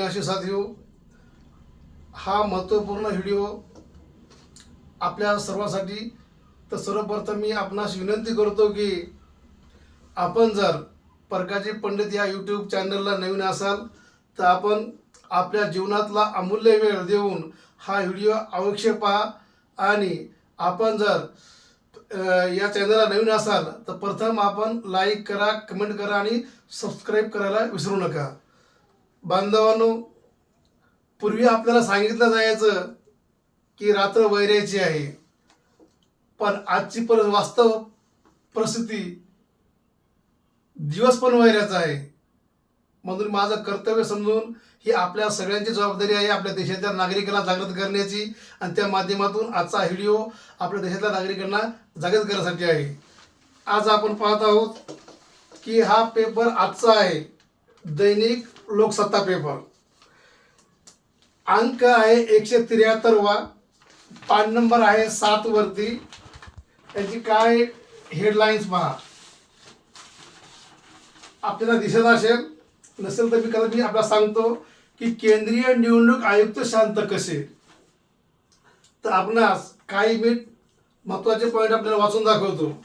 अशी साथियो हा महत्त्वपूर्ण व्हिडिओ आपल्या सर्वांसाठी तर सर्वप्रथम मी आपणास विनंती करतो की आपण जर परकाजी पंडित या यूट्यूब चॅनलला नवीन असाल तर आपण आपल्या जीवनातला अमूल्य वेळ देऊन हा व्हिडिओ अवश्य पहा आणि आपण जर या चॅनलला नवीन असाल तर प्रथम आपण लाईक करा कमेंट करा आणि सबस्क्राईब करायला विसरू नका. बांधवांनो पूर्वी आपल्याला सांगितलं जायचं की रात्र वैरायची आहे. पण आजची पर वास्तव परिस्थिती दिवस पण वैरायचा आहे. म्हणून माझं कर्तव्य समजून ही आपल्या सगळ्यांची जबाबदारी आहे आपल्या देशातल्या नागरिकांना जागृत करण्याची आणि त्या माध्यमातून आजचा व्हिडिओ आपल्या देशातल्या नागरिकांना जागृत करण्यासाठी आहे. आज आपण पाहत आहोत की हा पेपर आजचा आहे. दैनिक लोकसत्ता पेपर. अंक आहे एकशे त्र्याहत्तरवा. पान नंबर आहे सात वरती. त्याची काय हेडलाईन्स पहा. आपल्याला दिसत असेल नसेल तर मी कदा मी आपल्याला सांगतो की केंद्रीय निवडणूक आयुक्त शांत कसे? तर आपणास काही मी महत्त्वाचे पॉईंट आपल्याला वाचून दाखवतो.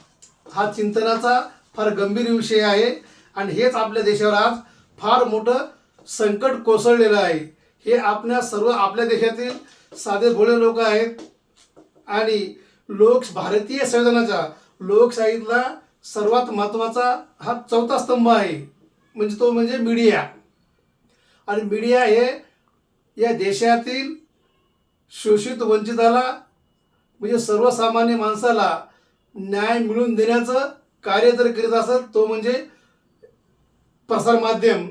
हा चिंतनाचा फार गंभीर विषय आहे आणि हेच आपल्या देशावर आज फार मोठं संकट कोसळलेलं आहे. हे आपल्या सर्व आपल्या देशातील साधे भोळे लोक आहेत. आणि लोक भारतीय संविधानाच्या लोकशाहीतला सर्वात महत्त्वाचा हा चौथा स्तंभ आहे. म्हणजे तो म्हणजे मीडिया. आणि मीडिया हे या देशातील शोषित वंचिताला म्हणजे सर्वसामान्य माणसाला न्याय मिळवून देण्याचं कार्य जर करीत असेल तो म्हणजे प्रसारमाध्यम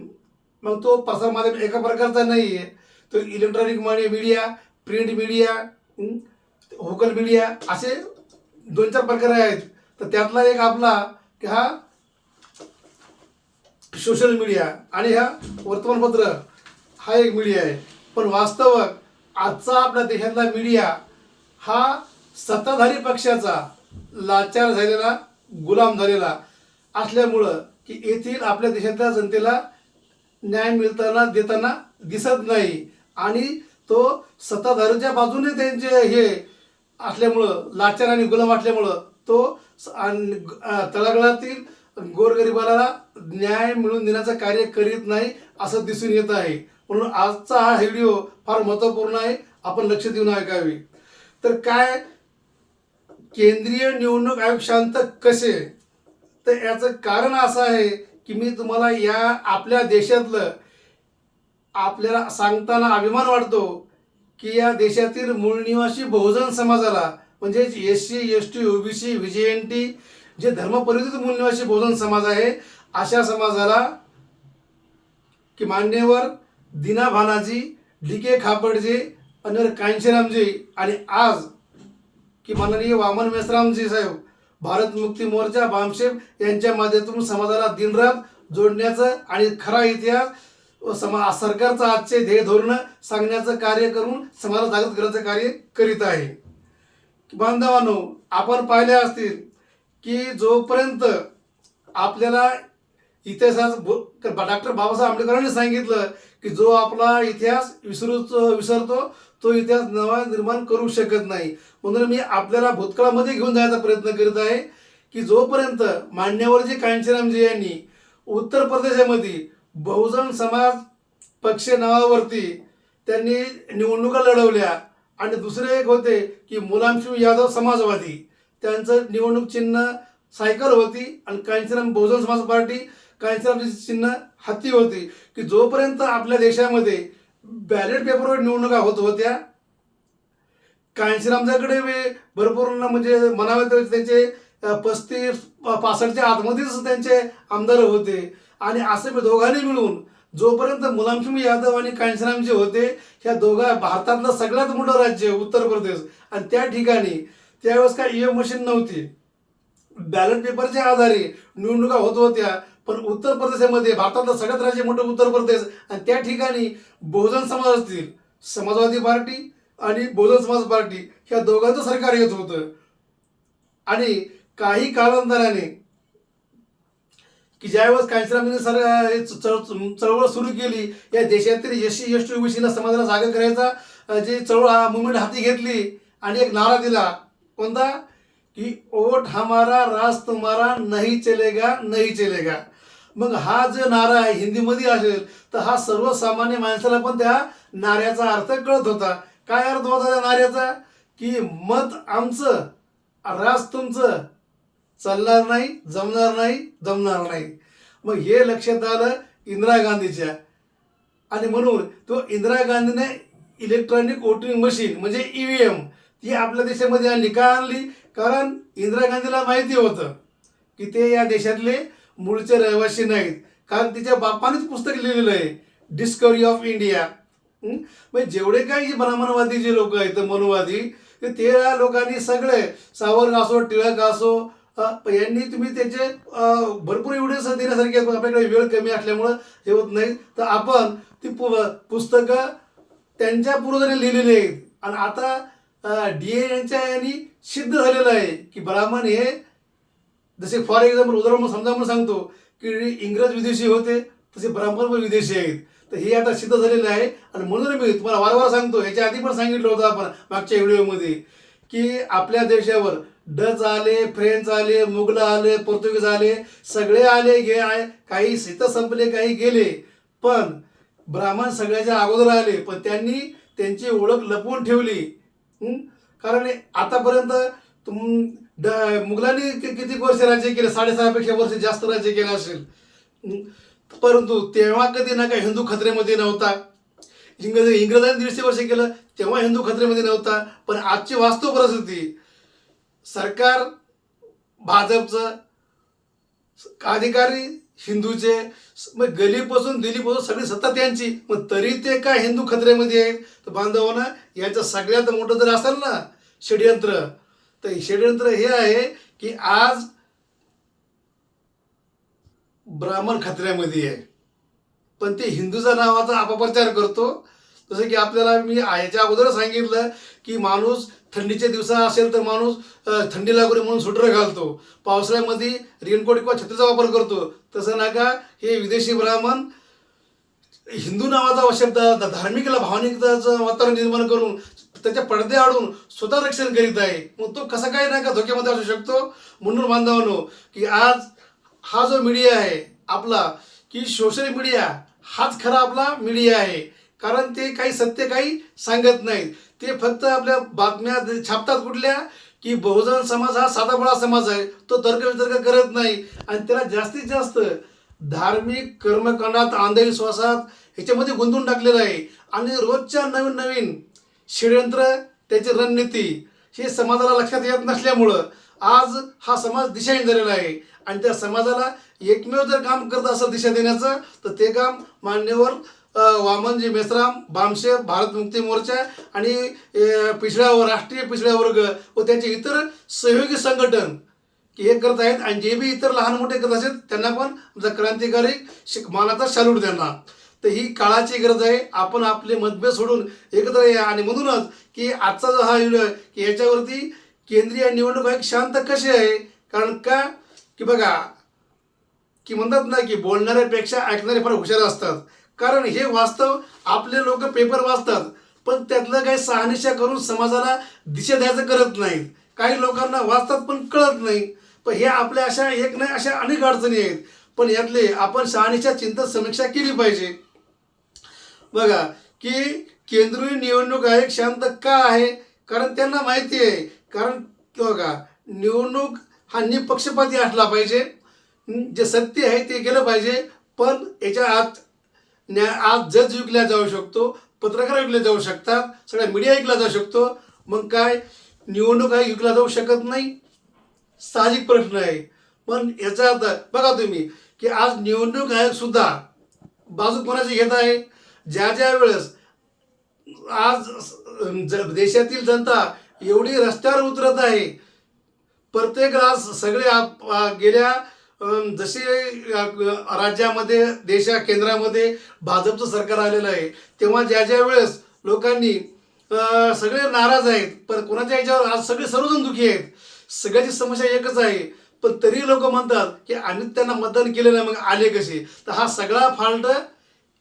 मग तो प्रसारमाध्यम एका प्रकारचा नाही आहे तो electronic media print media vocal media असे दोन चार प्रकार आहेत. तर त्यातला एक आपला की हा सोशल मीडिया आणि हा वर्तमानपत्र हा एक मीडिया आहे. पण वास्तव आजचा आपल्या देशातला मीडिया हा सत्ताधारी पक्षाचा लाचार झालेला गुलाम झालेला असल्यामुळं की येथील आपल्या देशातल्या जनतेला न्याय मिळताना देताना दिसत नाही. आणि तो सत्ताधारीच्या बाजूने त्यांचे हे असल्यामुळं लाचार आणि गुलाम असल्यामुळं तो तळागळातील गोरगरिबाला न्याय मिळवून देण्याचं कार्य करीत नाही असं दिसून येत आहे. म्हणून आजचा हा व्हिडिओ फार महत्त्वपूर्ण आहे. आपण लक्ष देऊन ऐकावे. तर काय केंद्रीय निवडणूक आयोग शांत कसे? तर याचं कारण असं आहे की मी तुम्हाला या आपल्या देशातलं आपल्याला सांगताना अभिमान वाटतो की या देशातील मूळ निवासी बहुजन समाजाला म्हणजे S C S T OBC V N T J धर्मपरिचित मूळ निवासी बहुजन समाज आहे अशा समाजाला की मान्यवर दिना भानाजी डी के खापडजी आणि कांशीरामजी आणि आज की माननीय वामन मेसरामजी साहेब भारत मुक्ती मोर्चा बामशेप यांच्या माध्यमातून समाजाला दिनरात जोडण्याचं आणि खरा इतिहास व समा सरकारचं आजचे ध्येय धोरणं सांगण्याचं कार्य करून समाजाला जागृत करण्याचं कार्य करीत आहे. बांधवांनो आपण पाहिले असतील की जोपर्यंत आपल्याला इतिहास डॉक्टर बाबासाहेब आंबेडकरांनी सांगितलं की जो आपला इतिहास विसरू विसरतो तो इतिहास नवा निर्माण करू शकत नाही. म्हणून मी आपल्याला भूतकाळामध्ये घेऊन जायचा प्रयत्न करीत आहे की जोपर्यंत मान्यवरजी कांचीरामजी यांनी उत्तर प्रदेशामध्ये बहुजन समाज पक्ष नावावरती त्यांनी निवडणुका लढवल्या आणि दुसरे एक होते की मुलामशिव यादव समाजवादी. त्यांचं निवडणूक चिन्ह सायकल होती आणि कांचीराम बहुजन समाज पार्टी कांचीरामची चिन्ह हत्ती होती की जोपर्यंत आपल्या देशामध्ये बॅलेट पेपरवर निवडणुका होत होत्या कांशीरामच्याकडे वे- भरपूर म्हणजे म्हणावे तर त्यांचे पस्तीस पासष्टच्या आतमध्येच त्यांचे आमदार होते. आणि असे मी दोघांनी मिळून जोपर्यंत मुलामसिंग यादव आणि कांशीराम जे होते ह्या दोघा भारतातलं सगळ्यात मोठं राज्य उत्तर प्रदेश. आणि त्या ठिकाणी त्यावेळेस काय ईएम मशीन नव्हती. बॅलेट पेपरच्या आधारे निवडणुका होत होत्या. पण उत्तर प्रदेशामध्ये भारतातलं सगळ्यात राज्य मोठं उत्तर प्रदेश आणि त्या ठिकाणी बहुजन समाज असतील समाजवादी पार्टी आणि बहुजन समाज पार्टी ह्या दोघांचं सरकार येत होतं. आणि काही कालांतराने की ज्यावेळेस कांचरामांनी सर चळवळ सुरू केली या देशातील यशी एस टी ओबीसीला समाजाला जागा करायचा जे चळवळ मुवमेंट हाती घेतली आणि एक नारा दिला. कोणता? की ओट हमारा राज तुम्हारा नाही चलेगा नाही चलेगा. मग हा जो नारा आहे हिंदीमध्ये असेल तर हा सर्वसामान्य माणसाला पण त्या नाऱ्याचा अर्थ कळत होता. काय अर्थ होता त्या नाऱ्याचा? की मत आमचं राज तुमचं चालणार नाही जमणार नाही जमणार नाही. मग हे लक्षात आलं इंदिरा गांधीच्या. आणि म्हणून तो इंदिरा गांधीने इलेक्ट्रॉनिक वोटिंग मशीन म्हणजे ईव्हीएम ती आपल्या देशामध्ये आणली. का आणली? कारण इंदिरा गांधीला माहिती होतं की ते या देशातले मूळचे रहिवासी नाहीत. कारण तिच्या बापानेच पुस्तक लिहिलेलं आहे डिस्कवरी ऑफ इंडिया म्हणजे जेवढे काही जे ब्राह्मणवादी जे लोक आहेत मनोवादी ते त्या लोकांनी सगळे सावरग असो टिळक असो यांनी तुम्ही त्याचे भरपूर एवढे देण्यासारखे आहेत, आपल्याकडे वेळ कमी असल्यामुळं हे होत नाही. तर आपण ती पु पुस्तकं त्यांच्या पूर्वजांनी लिहिलेली आहेत. आणि आता डी ए यांच्या यांनी सिद्ध झालेलं आहे की ब्राह्मण हे जसे फॉर एक्झाम्पल उदाहरण समजा म्हणून सांगतो की इंग्रज विदेशी होते तसे ब्राह्मण पण विदेशी आहेत. तर हे आता सिद्ध झालेलं आहे. आणि म्हणून मी तुम्हाला वारंवार सांगतो ह्याच्या आधी पण सांगितलं होतं आपण मागच्या व्हिडिओमध्ये की आपल्या देशावर डच आले फ्रेंच आले मुघल आले पोर्तुगीज आले सगळे आले गे आहे. काही सीत संपले काही गेले. पण ब्राह्मण सगळ्याच्या अगोदर आले पण त्यांनी त्यांची ओळख लपवून ठेवली. कारण आतापर्यंत तुम मुघलांनी किती वर्ष राज्य केलं? साडेसहापेक्षा वर्ष जास्त राज्य केलं असेल. परंतु तेव्हा कधी ना काय हिंदू खत्रेमध्ये नव्हता. इंग्रज इंग्रजांनी दीडशे वर्ष केलं तेव्हा हिंदू खत्रेमध्ये नव्हता. पण आजची वास्तव परिस्थिती सरकार भाजपचं अधिकारी हिंदूचे मग गलीपासून दिल्लीपासून सगळी सत्ता त्यांची. मग तरी ते काय हिंदू खत्रेमध्ये आहेत तर बांधवांना याचं सगळ्यात मोठं जर असेल ना षडयंत्र तर षड्यंत्र षडयंत्र हे आहे की आज ब्राह्मण खत्र्यामध्ये आहे. पण ते हिंदूचा नावाचा अपप्रचार करतो. जसं की आपल्याला मी याच्या अगोदर सांगितलं की माणूस थंडीच्या दिवसा असेल तर माणूस थंडी लागू नये म्हणून सुटर घालतो. पावसाळ्यामध्ये रेनकोट किंवा छत्रीचा वापर करतो. तसं नका हे विदेशी ब्राह्मण हिंदू नावाचा शब्द धार्मिकला भावनिकताचं वातावरण निर्माण करून त्याच्या पडदे आडून स्वतः रक्षण करीत आहे. मग तो कसा काय नाही का धोक्यामध्ये असू शकतो? म्हणून बांधवानो की आज हा जो मीडिया आहे आपला की सोशल मीडिया हाच खरा आपला मीडिया आहे. कारण ते काही सत्य काही सांगत नाहीत. ते फक्त आपल्या बातम्या छापतात कुठल्या की बहुजन समाज हा साधा बळा समाज आहे. तो तर्क वितर्क करत नाही. आणि त्याला जास्तीत जास्त धार्मिक कर्मकांडात अंधविश्वासात ह्याच्यामध्ये गुंतून टाकलेलं आहे. आणि रोजच्या नवीन नवीन षडयंत्र त्याची रणनीती हे समाजाला लक्षात येत नसल्यामुळं आज हा समाज दिशाहीन झालेला आहे. आणि त्या समाजाला एकमेव जर काम करत असं दिशा देण्याचं तर ते काम मान्यवर वामनजी मेश्राम बामशे भारत मुक्ती मोर्चा आणि पिछड्या व राष्ट्रीय पिछड्या वर्ग व त्याचे इतर सहयोगी संघटन हे करत आहेत. आणि जे बी इतर लहान मोठे करत असेल त्यांना पण आमचा क्रांतिकारी शिक मानाचा शालूट देणार. तर ही काळाची गरज आहे. आपण आपले मतभेद सोडून एकत्र या. आणि म्हणूनच की आजचा जो हा व्हिडिओ आहे की याच्यावरती केंद्रीय निवडणूक आयोग शांत कशी आहे? कारण का? की बघा की म्हणतात ना की बोलणाऱ्यापेक्षा ऐकणारे फार हुशार असतात. कारण हे वास्तव आपले लोक पेपर वाचतात. पण त्यातलं काही सहानिशा करून समाजाला दिशा द्यायचं करत नाहीत. काही लोकांना वाचतात पण कळत नाही. पण हे आपल्या अशा एक नाही अशा अनेक अडचणी आहेत. पण यातले आपण शहानिशा चिंतन समीक्षा केली पाहिजे. बघा की केंद्रीय निवडणूक आयोग शांत का आहे? कारण त्यांना माहिती आहे. कारण बघा निवडणूक हा निपक्षपाती असला पाहिजे. जे सत्य आहे ते केलं पाहिजे. पण याच्या आत न्या आज जज विकला जाऊ शकतो पत्रकार विकले जाऊ शकतात सगळ्या मीडिया विकला जाऊ शकतो. मग काय? निवडणूक आयोग विकला जाऊ शकत नाही? साहजिक प्रश्न आहे. पण याचा अर्थ बघा तुम्ही की आज निवडणूक आयोग सुद्धा बाजू कोणाची घेत आहे? ज्या ज्या वेळेस आज ज- देशातील जनता एवढी रस्त्यावर उतरत आहे प्रत्येक राज सगळे आप- गेल्या जसे राज्यामध्ये देशा केंद्रामध्ये भाजपचं सरकार आलेलं आहे तेव्हा ज्या ज्या वेळेस लोकांनी सगळे नाराज आहेत पण कोणाच्या याच्यावर आज सगळे सर्वजण दुखी आहेत सगळ्याची समस्या एकच आहे पण तरी लोक म्हणतात की आम्ही त्यांना मतदान केलं नाही मग आले कसे? तर हा सगळा फॉल्ट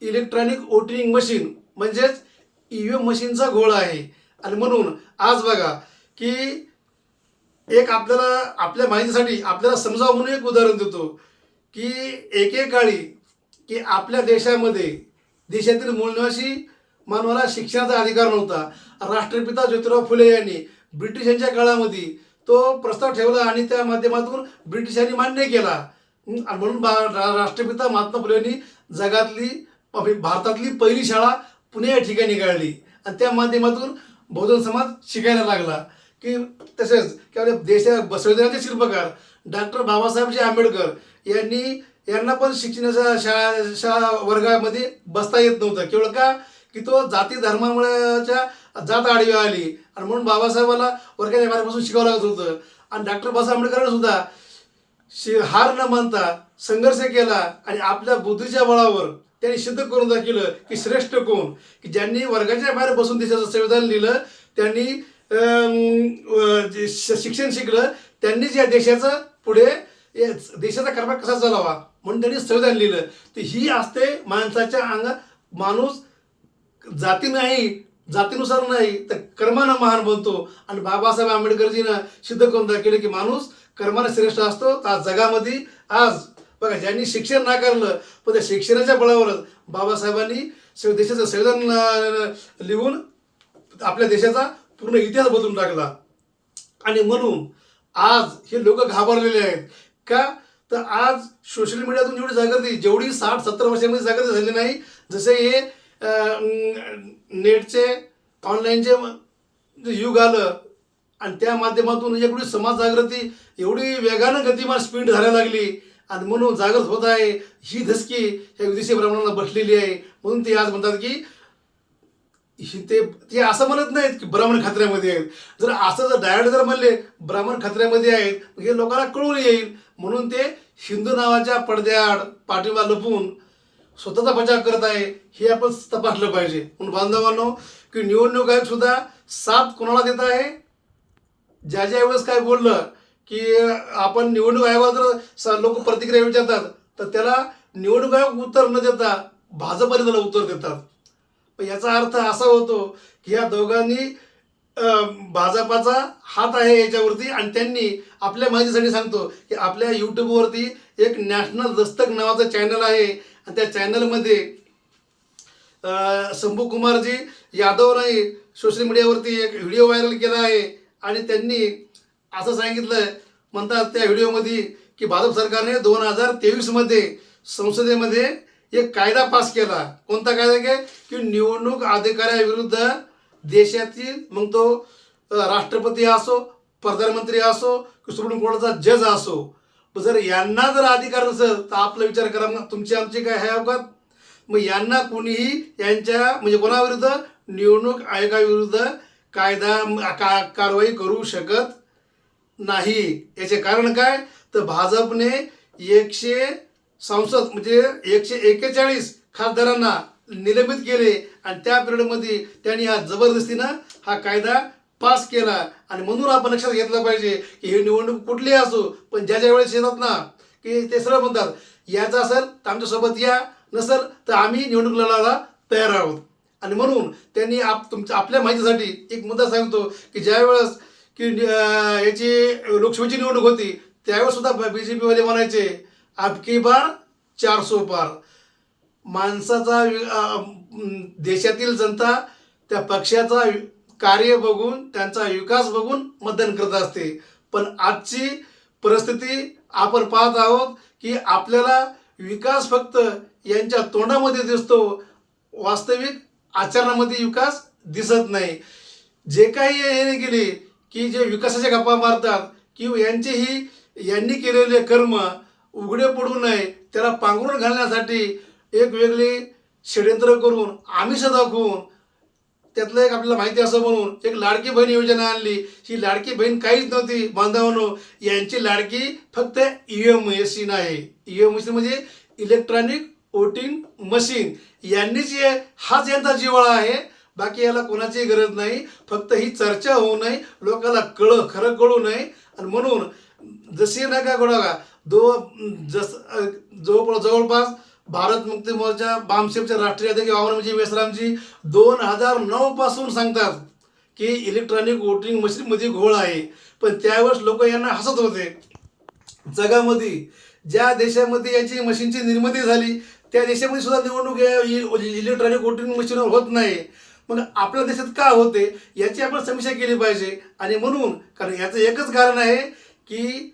इलेक्ट्रॉनिक वोटिंग मशीन म्हणजेच ईव्हीएम मशीनचा घोळ आहे. आणि म्हणून आज बघा की एक आपल्याला आपल्या माहितीसाठी आपल्याला समजावं म्हणून एक उदाहरण देतो की एकेकाळी की आपल्या देशामध्ये देशातील मूळनिवासी मानवाला शिक्षणाचा अधिकार नव्हता. राष्ट्रपिता ज्योतिराव फुले यांनी ब्रिटिशांच्या काळामध्ये तो प्रस्ताव ठेवला आणि त्या माध्यमातून ब्रिटिशांनी मान्य केला. आणि म्हणून बा रा- राष्ट्रपिता महात्मा फुले यांनी जगातली भारतातली पहिली शाळा पुणे या ठिकाणी काढली आणि त्या माध्यमातून बहुजन समाज शिकायला लागला. की तसेच की आपल्या देशा संविधानाचे शिल्पकार डॉक्टर बाबासाहेबजी आंबेडकर यांनी यांना पण शिक्षणाच्या शाळा शाळा वर्गामध्ये बसता येत नव्हतं. केवळ का? की तो जाती धर्मामुळेच्या जात आडवी आली. आणि म्हणून बाबासाहेबाला वर्गाच्या बाहेरपासून शिकावं लागत होतं. आणि डॉक्टर बाबासाहेब आंबेडकरांनी सुद्धा शि हार न मानता संघर्ष केला. आणि आपल्या बुद्धीच्या बळावर त्यांनी सिद्ध करून दाखवलं की श्रेष्ठ कोण? की ज्यांनी वर्गाच्या बाहेर बसून देशाचं संविधान लिहिलं त्यांनी शिक्षण शिकलं त्यांनीच या देशाचं पुढे देशाचा कारभार कसा चालावा म्हणून त्यांनी संविधान लिहिलं. तर ही असते माणसाच्या अंगात माणूस जाती नाही जातीनुसार नाही तर कर्मानं महान बनतो. आणि बाबासाहेब आंबेडकरजीनं सिद्ध करून दाखवलं की माणूस कर्मानं श्रेष्ठ असतो तर आज जगामध्ये आज बघा ज्यांनी शिक्षण नाकारलं पण त्या शिक्षणाच्या बळावरच बाबासाहेबांनी देशाचं संविधान लिहून आपल्या देशाचा पूर्ण इतिहास बदलून टाकला. आणि म्हणून आज हे लोक घाबरलेले आहेत. का? तर आज सोशल मीडियातून जेवढी जागृती जेवढी साठ सत्तर वर्षामध्ये जागृती झाली नाही जसे हे नेटचे ऑनलाईनचे युग आलं आणि त्या माध्यमातून एवढी समाज जागृती एवढी वेगानं गतिमान स्पीड झाल्या लागली. आणि म्हणून जागृत होत आहे. ही धसकी ह्या विदेशी ब्राह्मणांना बसलेली आहे. म्हणून ते आज म्हणतात की ही ते ते असं म्हणत नाहीत की ब्राह्मण खत्र्यामध्ये आहेत. जर असं जर डायरेक्ट जर म्हणले ब्राह्मण खत्र्यामध्ये आहेत हे लोकांना कळून येईल. म्हणून ते हिंदू नावाच्या पडद्याआड पाठिंबा लपून स्वतःचा बचाव करत आहे हे आपण तपासलं पाहिजे. म्हणून बांधवांनो की निवडणूक आयोग सुद्धा साथ कोणाला देत आहे? ज्या ज्या वेळेस काय बोललं की आपण निवडणूक आयोगावर लोक प्रतिक्रिया विचारतात तर त्याला निवडणूक आयोग उत्तर न देता भाजपने त्याला उत्तर देतात. पण याचा अर्थ असा होतो की या दोघांनी भाजपाचा हात आहे याच्यावरती आणि त्यांनी आपल्या माहितीसाठी सांगतो की आपल्या यूट्यूबवरती एक नॅशनल दस्तक नावाचं चॅनल आहे आणि त्या चॅनलमध्ये शंभू कुमारजी यादवने सोशल मीडियावरती एक व्हिडिओ व्हायरल केला आहे आणि त्यांनी असं सांगितलं. म्हणतात त्या व्हिडिओमध्ये की भाजप सरकारने दोन हजार तेवीसमध्ये संसदेमध्ये एक कायदा पास केला. कोणता कायदा काय की निवडणूक अधिकाऱ्याविरुद्ध देशातील मग तो राष्ट्रपती असो प्रधानमंत्री असो की सुप्रीम कोर्टाचा जज असो. जर यांना जर अधिकार नसेल तर आपला विचार करा मग तुमची आमची काय आहे अवघात मग यांना कुणीही यांच्या म्हणजे कोणाविरुद्ध निवडणूक आयोगाविरुद्ध कायदा का कारवाई करू शकत नाही. याचे कारण काय? तर भाजपने एकशे संसद म्हणजे एकशे एक्केचाळीस खासदारांना निलंबित केले आणि त्या पिरियडमध्ये त्यांनी हा जबरदस्तीनं हा कायदा पास केला. आणि म्हणून आपण लक्षात घेतलं पाहिजे की ही निवडणूक कुठली असो पण ज्या ज्या वेळेस येतात ना की ते सरळ म्हणतात याचं असेल तर आमच्यासोबत या नसेल तर आम्ही निवडणूक लढायला तयार आहोत. आणि म्हणून त्यांनी आप तुमच्या आपल्या माहितीसाठी एक मुद्दा सांगतो की ज्या वेळेस की याची लोकसभेची निवडणूक होती त्यावेळेस सुद्धा बी जे पीवाले म्हणायचे अबकी बार चार सो पार. माणसाचा देशातील जनता त्या पक्षाचा कार्य बघून त्यांचा विकास बघून मतदान करत असते. पण आजची परिस्थिती आपण पाहत आहोत की आपल्याला विकास फक्त यांच्या तोंडामध्ये दिसतो वास्तविक आचरणामध्ये विकास दिसत नाही. जे काही याने गेले की जे विकासाच्या गप्पा मारतात किंवा यांचे ही यांनी केलेले कर्म उघडे पडू नये त्याला पांघरून घालण्यासाठी एक वेगळी षडयंत्र करून आमिष दाखवून त्यातलं एक आपल्याला माहिती असं म्हणून एक लाडकी बहीण योजना आणली. ही लाडकी बहीण काहीच नव्हती बांधवांनो यांची लाडकी फक्त ई एम मशीन आहे ई एम मशीन म्हणजे इलेक्ट्रॉनिक वोटिंग मशीन यांनीच हाच यांचा जिवाळा आहे. बाकी याला कोणाची गरज नाही. फक्त ही चर्चा होऊ नये. लोकांना कळ खरं कळू नये. आणि म्हणून जशी नाही का गोडा का दो जस जवळ जवळपास भारत मुक्ती मोर्चा बामशेपचे राष्ट्रीय अध्यक्ष वावरमजी मेसरामजी दोन हजार नऊ पासून सांगतात की इलेक्ट्रॉनिक वोटिंग मशीनमध्ये घोळ आहे. पण त्यावेळेस लोक यांना हसत होते. जगामध्ये ज्या देशामध्ये याची मशीनची निर्मिती झाली त्या देशामध्ये सुद्धा निवडणूक या इलेक्ट्रॉनिक वोटिंग मशीनवर होत नाही. मग आपल्या देशात का होते याची आपण समीक्षा केली पाहिजे. आणि म्हणून कारण याचं एकच कारण आहे की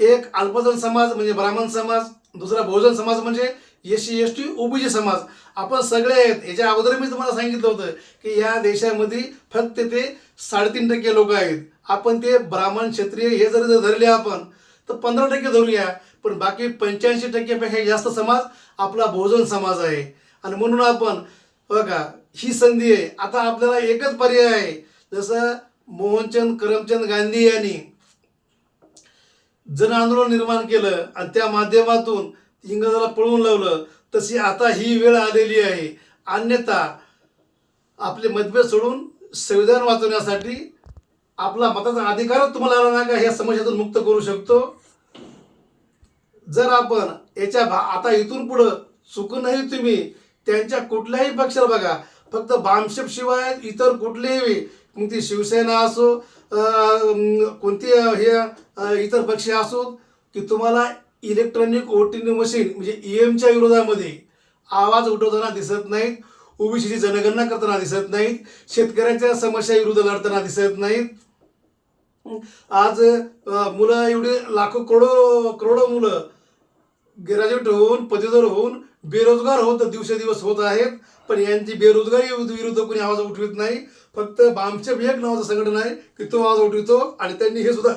एक अल्पजन समाज म्हणजे ब्राह्मण समाज दुसरा बहुजन समाज म्हणजे S C S T OBC समाज. आपण सगळे आहेत. याच्या अगोदर मी तुम्हाला सांगितलं होतं की या देशामध्ये फक्त ते साडेतीन टक्के लोक आहेत. आपण ते ब्राह्मण क्षत्रिय हे जर जर धरले आपण तर पंधरा टक्के धरूया. पण बाकी पंच्याऐंशी टक्क्यापेक्षा जास्त समाज आपला बहुजन समाज आहे. आणि म्हणून आपण बघा ही संधी आहे. आता आपल्याला एकच पर्याय आहे. जसं मोहनचंद करमचंद गांधी यांनी जन आंदोलन निर्माण केलं आणि त्या माध्यमातून इंग्रजाला पळवून लावलं तशी आता ही वेळ आलेली आहे. अन्यथा आपले मतभेद सोडून संविधान वाचवण्यासाठी आपला मताचा अधिकारच तुम्हाला आला नाही का? ह्या समस्यातून मुक्त करू शकतो. जर आपण याच्या भा आता इथून पुढं चुकूनही तुम्ही त्यांच्या कुठल्याही पक्षाला बघा फक्त बामशेप शिवाय इतर कुठलेही मग ती शिवसेना असो कोणती हे इतर पक्ष असो की तुम्हाला इलेक्ट्रॉनिक वोटिंग मशीन म्हणजे ई एमच्या विरोधामध्ये आवाज उठवताना दिसत नाहीत ओबीसीची जनगणना करताना दिसत नाहीत शेतकऱ्यांच्या समस्या विरुद्ध लढताना दिसत नाहीत. आज मुलं एवढी लाखो करोडो करोडो मुलं ग्रॅज्युएट होऊन पदवीधर होऊन बेरोजगार होत दिवसेदिवस होत आहेत पण यांची बेरोजगारी विरुद्ध कोणी आवाज उठवित नाही. फक्त बामचेप एक नावाचं संघटन आहे की तो आवाज उठवितो आणि त्यांनी हे सुद्धा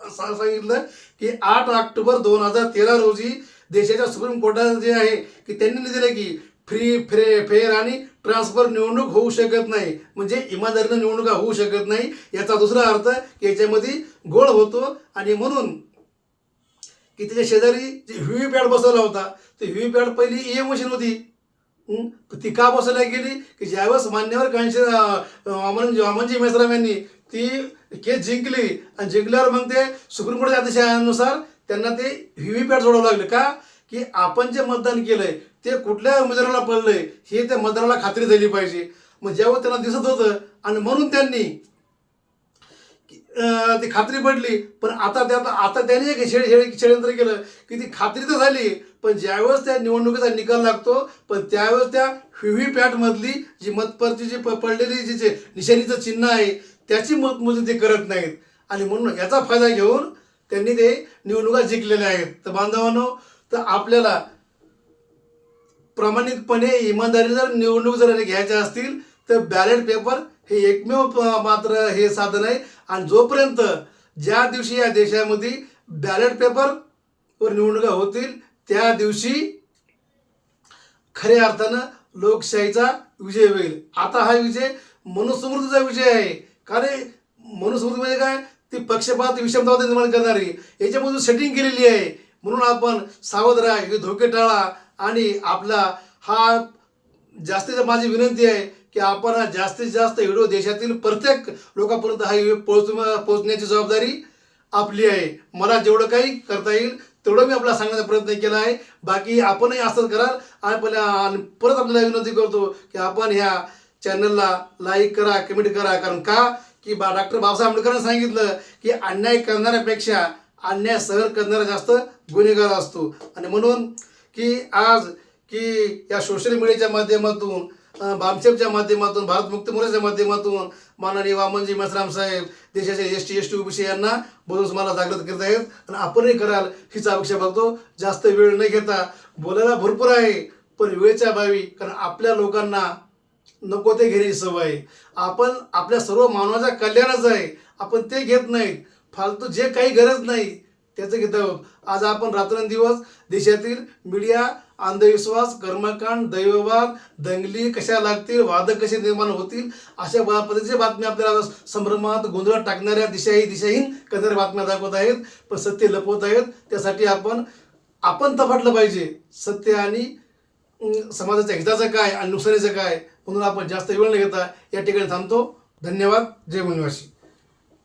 सांगितलं की आठ ऑक्टोबर दोन हजार तेरा रोजी देशाच्या सुप्रीम कोर्टात जे आहे की त्यांनी दिलं की फ्री फ्रे फेअर आणि ट्रान्सफर निवडणूक होऊ शकत नाही. म्हणजे इमानदारीनं निवडणुका होऊ शकत नाही. याचा दुसरा अर्थ की याच्यामध्ये गोळ होतो आणि म्हणून की त्याच्या शेजारी जे व्ही पॅड बसवला होता ते व्ही पॅड पहिली ई मशीन होती. ती का बसवल्या गेली? की ज्यावेळेस मान्यवर कांशी अमन अमनजी मेसराम यांनी ती केस जिंकली आणि जिंकल्यावर मग ते सुप्रीम कोर्टाच्या आदेशानुसार त्यांना ते व्ही व्ही पॅड सोडावं लागलं. का? की आपण जे मतदान केलंय ते कुठल्या उमेदवाराला पडलंय हे त्या मतदाराला खात्री झाली पाहिजे. मग ज्यावेळेस त्यांना दिसत होतं आणि म्हणून त्यांनी ती खात्री पडली. पण आता त्यात आता त्यांनी एक शेड षडयंत्र केलं की ती खात्री तर झाली पण ज्यावेळेस त्या निवडणुकीचा निकाल लागतो पण त्यावेळेस त्या व्ही पॅटमधली जी मतपरची जी प- पडलेली जी जे निशाणीचं चिन्ह आहे त्याची मतमोजणी ते करत नाहीत. आणि म्हणून याचा फायदा घेऊन त्यांनी ते निवडणुका जिंकलेल्या आहेत. तर बांधवांनो तर आपल्याला प्रामाणिकपणे इमानदारी जर निवडणूक जर घ्यायच्या असतील तर बॅलेट पेपर हे एकमेव मात्र हे साधन आहे. आणि जोपर्यंत ज्या दिवशी या देशामध्ये बॅलेट पेपरवर निवडणुका होतील त्या दिवशी खऱ्या अर्थानं लोकशाहीचा विजय होईल. आता हा विजय मनुस्मृतीचा विजय आहे. कारण मनुस्मृती म्हणजे काय? ती पक्षपात विषमता निर्माण करणारी. याच्यामधून सेटिंग केलेली आहे. म्हणून आपण सावध राहा हे धोके टाळा आणि आपला हा जास्तीत माझी विनंती आहे की आपण हा जास्तीत जास्त व्हिडिओ देशातील प्रत्येक लोकांपर्यंत हा व्हिडिओ पोहोच पोहोचण्याची जबाबदारी आपली आहे. मला जेवढं काही करता येईल तेवढं मी आपल्याला सांगण्याचा प्रयत्न केला आहे. बाकी आपणही असंच कराल. आणि पहिल्या आणि परत आपल्याला विनंती करतो की आपण ह्या चॅनलला लाईक करा कमेंट करा. कारण का? की बा डॉक्टर बाबासाहेब आंबेडकरांनी सांगितलं की अन्याय करणाऱ्यापेक्षा अन्याय सहन करणारा जास्त गुन्हेगार असतो. आणि म्हणून की आज की या सोशल मीडियाच्या माध्यमातून बामसेपच्या माध्यमातून भारत मुक्त मोर्चाच्या माध्यमातून माननीय वामनजी मेसराम साहेब देशाचे S T S T OBC यांना बोलून मला जागृत करत आहेत. आणि आपणही कराल हीच अपेक्षा बघतो जास्त वेळ न घेता बोलायला भरपूर आहे पण वेळेच्या अभावी कारण आपल्या लोकांना नको ते घेण्याची सवय आहे. आपण आपल्या सर्व मानवाच्या कल्याणच आहे. आपण ते घेत नाहीत. फालतू जे काही गरज नाही त्याचं घेत आहोत. आज आपण रात्रंदिवस देशातील मीडिया अंधविश्वास कर्मकांड दैववाद दंगली कशा लागतील वादक कसे निर्माण होतील अशा पद्धतीच्या बातम्या आपल्याला संभ्रमात गोंधळात टाकणाऱ्या दिशाही दिशाहीन कधीतरी बातम्या दाखवत आहेत पण सत्य लपवत आहेत. त्यासाठी आपण आपण तपाटलं पाहिजे सत्य आणि अं, समाजाच्या हिताचं काय आणि नुकसानीचं काय म्हणून आपण जास्त वेळ न घेता या ठिकाणी थांबतो. धन्यवाद. जय मुनिवासी